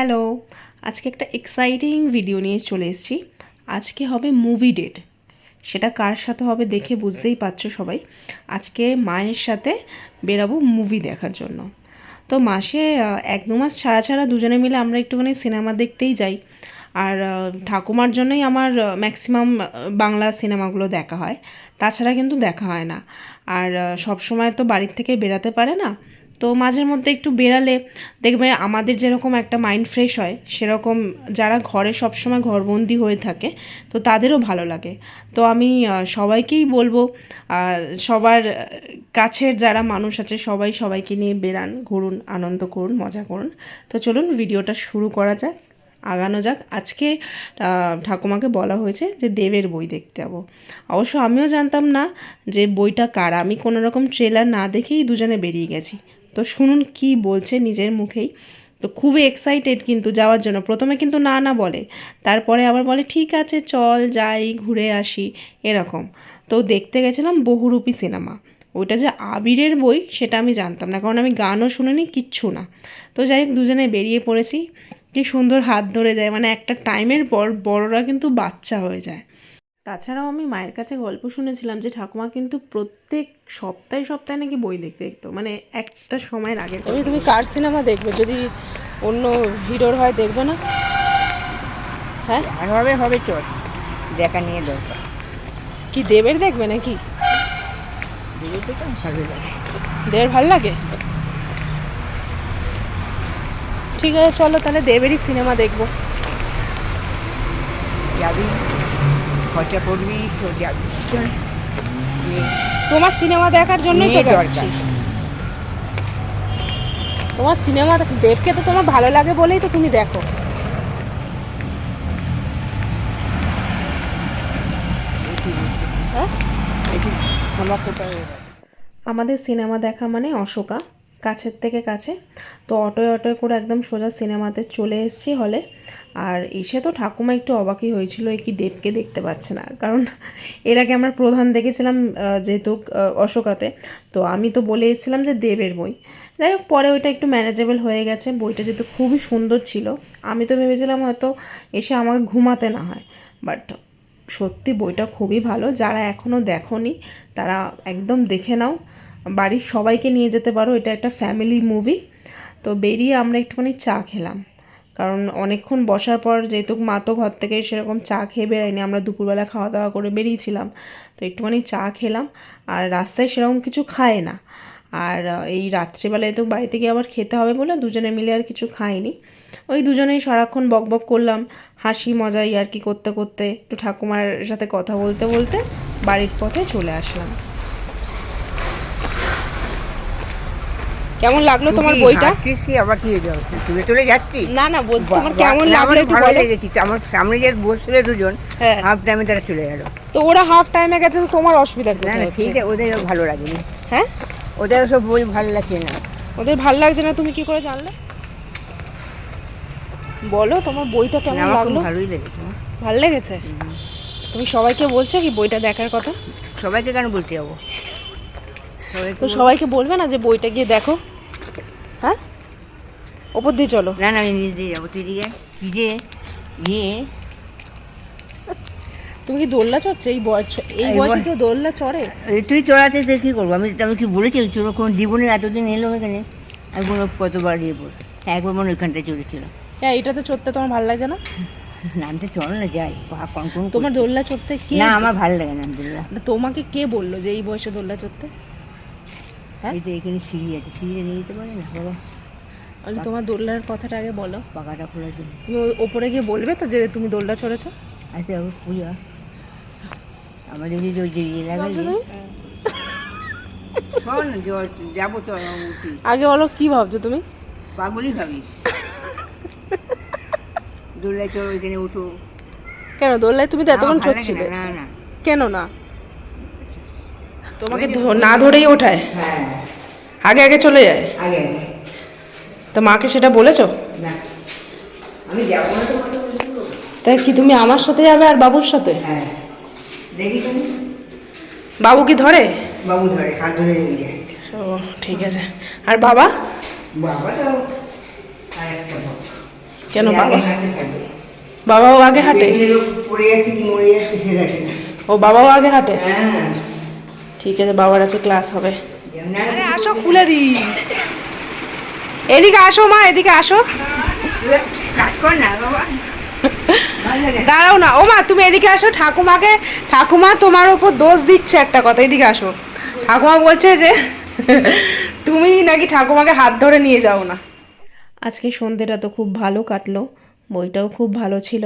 Hello আজকে একটা exciting video নিয়ে চলে এসেছি। আজকে হবে মুভি ডেট সেটা কার সাথে হবে দেখে বুঝতেই পারছ সবাই। আজকে মায়ের সাথে বেরাবো মুভি দেখার জন্য। তো মাসে এক দু মাস ছাড়া ছাড়া দুজনে মিলে আমরা একটুখানি সিনেমা দেখতেই যাই। আর ঠাকুমার জন্যই আমার ম্যাক্সিমাম বাংলা সিনেমাগুলো দেখা হয়। তাছাড়া কিন্তু দেখা হয় না। আর সব সময় তো বাড়ির থেকে বেরাতে পারে না। তো মাঝের মধ্যে একটু বেরালে দেখবে আমাদের যেরকম একটা মাইন্ড ফ্রেশ হয়, সেরকম যারা ঘরে সবসময় ঘরবন্দি হয়ে থাকে, তো তাদেরও ভালো লাগে। তো আমি সবাইকেই বলব সবার কাছের যারা মানুষ আছে, সবাই সবাইকে নিয়ে বেরান ঘুরুন, আনন্দ করুন, মজা করুন। তো চলুন, ভিডিওটা শুরু করা যাক, আগানো যাক। আজকে ঠাকুমাকে বলা হয়েছে যে দেবের বই দেখতে যাব। অবশ্য আমিও জানতাম না যে বইটা কার। আমি কোনো রকম ট্রেলার না দেখেই দুজনে বেরিয়ে গেছি। তো শুনুন কি বলছে নিজের মুখেই। তো খুবই এক্সাইটেড কিন্তু যাওয়ার জন্য। প্রথমে কিন্তু না না বলে। তারপরে আবার বলে, ঠিক আছে, চল যাই, ঘুরে আসি। এরকম। তো দেখতে গেছিলাম বহুরূপী সিনেমা। ওইটা যে আবিরের বই, সেটা আমি জানতাম না, কারণ আমি গানও শুনিনি, কিচ্ছু না। তো যাই হোক, দুজনে বেরিয়ে পড়েছি। কি সুন্দর হাত ধরে যায়। মানে একটা টাইমের পর বড়রা কিন্তু বাচ্চা হয়ে যায়। তাছাড়াও আমি মায়ের কাছে গল্প শুনেছিলাম যে ঠাকুমা কিন্তু প্রত্যেক সপ্তাহে সপ্তাহে নাকি বই দেখতে দেখতো। মানে একটা সময়ের আগে তুমি তুমি কার সিনেমা দেখবে? যদি অন্য হিরোর হয় দেখবে না? হ্যাঁ? হবে হবে চল দেখা নিয়ে দরকার। কি দেবের দেখবে নাকি? দিদি তো ভালো লাগে দেবের ভালো লাগে? ঠিক আছে চলো তাহলে দেবেরই সিনেমা দেখব। যাবি? খরচা করবি তো যাবি তোমার সিনেমা দেখার জন্যই তো যাচ্ছি। তোমার সিনেমা দেবকে তো তোমার ভালো লাগে বলেই তো তুমি দেখো। হ্যাঁ? কোথায় আমাদের সিনেমা দেখা মানে অশোকা। কাছের থেকে কাছে। তো অটোয় অটোয় করে একদম সোজা সিনেমাতে চলে এসেছি হলে। আর এসে তো ঠাকুমা একটু অবাকই হয়েছিল এই কি দেবকে দেখতে পাচ্ছে না। কারণ এর আগে আমরা প্রধান দেখেছিলাম যেহেতু অশোকাতে। তো আমি তো বলে এসেছিলাম যে দেবের বই। যাই হোক, পরে ওইটা একটু ম্যানেজেবল হয়ে গেছে, বইটা যেহেতু খুবই সুন্দর ছিল। আমি তো ভেবেছিলাম হয়তো এসে আমাকে ঘুমাতে না হয়। বাট সত্যি বইটা খুবই ভালো। যারা এখনও দেখোনি, তারা একদম দেখে নাও। বাড়ির সবাইকে নিয়ে যেতে পারো, এটা একটা ফ্যামিলি মুভি তো বেরিয়ে আমরা একটুখানি চা খেলাম। কারণ অনেকক্ষণ বসার পর যেহেতু মা তো ঘর থেকে সেরকম চা খেয়ে বেরায়নি, আমরা দুপুরবেলা খাওয়া দাওয়া করে বেরিয়েছিলাম। তো একটুখানি চা খেলাম, আর রাস্তায় সেরকম কিছু খায় না। আর এই রাত্রিবেলায় তো বাড়িতে গিয়ে আবার খেতে হবে বলে দুজনে মিলে আর কিছু খাইনি। ওই দুজনেই সারাক্ষণ বকবক করলাম, হাসি মজাই আর কি করতে করতে একটু ঠাকুমার সাথে কথা বলতে বলতে বাড়ির পথে চলে আসলাম। কেমন লাগল তোমার বইটা? কি আবার কি তুলে তুলে যাচ্ছি? না না বল তোমার কেমন লাগল একটু ভালো লেগেছে। আমার সামনে যে বসছিল দুজন হ্যাঁ। হাফ টাইমে তারা চলে গেল। তো ওরা হাফ টাইমে গেছে তো তোমার অসুবিধা না না হচ্ছে। সেইটা ওদের ভালো লাগেনি। হ্যাঁ? ওদের সব বই ভালো লাগছে না। ওদের ভালো লাগছে না তুমি কি করে জানলে? বলো তোমার বইটা কেমন লাগল? ভালোই লেগেছে। ভালো লেগেছে? তুমি সবাইকে বলছো কি বইটা দেখার কথা? সবাইকে কেন বলতে যাব? তো সবাইকে বলবে না যে বইটা গিয়ে দেখো? হ্যাঁ? ওপর দিয়ে চলো। না না আমি দিয়ে যাব। তুই দিয়ে দিয়ে গিয়ে তুমি কি দোলনা চড়ছে? এই বয়স এই বয়সে বয়- কেউ দোলনা চড়ে? তুই চড়াতে তুই কী করব? আমি আমি কি বলেছি? তোর কোনো জীবনে এতদিন এলো এখানে। একবার কতবার ইয়ে বল একবার মনে ওইখানটায় চড়েছিল হ্যাঁ এটাতে চড়তে তোমার ভালো লাগছে না? নামতে চল না যাই। তোমার দোলনা চড়তে কি না আমার ভালো লাগে না আলহামদুলিল্লাহ তোমাকে কে বলল যে এই বয়সে দোলনা চড়তে? হ্যাঁ? এই তো এখানে সিঁড়ি আছে সিঁড়িতে নিয়ে যেতে পারি না? বাবা। আমি তোমার দোলনার কথাটা আগে বলো। পাকাটা খোলার জন্য। তুমি ও- ওপরে গিয়ে বলবে তো যে তুমি দোলনা চড়েছো? আচ্ছা ওর পূজা। আমাদের যদি যে। ইয়ে শোন যাব চল আগে বলো কি ভাবছ তুমি? পাগলই ভাবিস। দোলায় চল ওইখানে উঠো। কেন দোলনায় তুমি তো এতক্ষণ চড়ছিলে? না না। কেন না? তোমাকে না ধরেই ওঠায়? হ্যাঁ। আগে আগে চলে যায়? আগে তো মাকে সেটা বলেছ? না। আমি যাব না তো তাই কি তুমি আমার সাথে যাবে আর বাবুর সাথে? হ্যাঁ। দেখি তুমি বাবু কি ধরে? বাবু ধরে হাত ধরে নিয়ে যায়। ও ঠিক আছে। আর বাবা? বাবা তো কেন বাবা? বাবাও আগে হাঁটে? ও বাবাও আগে হাঁটে? হ্যাঁ। ঠিক আছে বাবার আছে ক্লাস হবে। আরে আসো খুলে দি। এদিকে আসো মা এদিকে আসো। কাজ কর না বাবা। ভালো লাগে দাঁড়াও না। ও মা তুমি এদিকে আসো ঠাকুমাকে ঠাকুমা তোমার ওপর দোষ দিচ্ছে একটা কথা। এদিকে আসো। ঠাকুমা বলছে যে তুমি নাকি ঠাকুমাকে হাত ধরে নিয়ে যাও না। আজকে সন্ধ্যেটা তো খুব ভালো কাটলো। বইটাও খুব ভালো ছিল।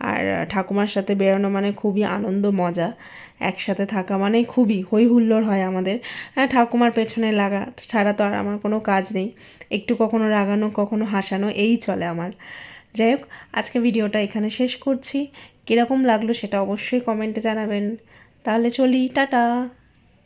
আর ঠাকুমার সাথে বেরোনো মানে খুবই আনন্দ, মজা। একসাথে থাকা মানে খুবই হই হুল্লোড় হয় আমাদের। হ্যাঁ ঠাকুমার পেছনে লাগা ছাড়া তো আর আমার কোনো কাজ নেই। একটু কখনো রাগানো, কখনো হাসানো, এই চলে আমার। যাই হোক, আজকে ভিডিওটা এখানে শেষ করছি। কীরকম লাগল সেটা অবশ্যই কমেন্টে জানাবেন। তাহলে চলি, টাটা!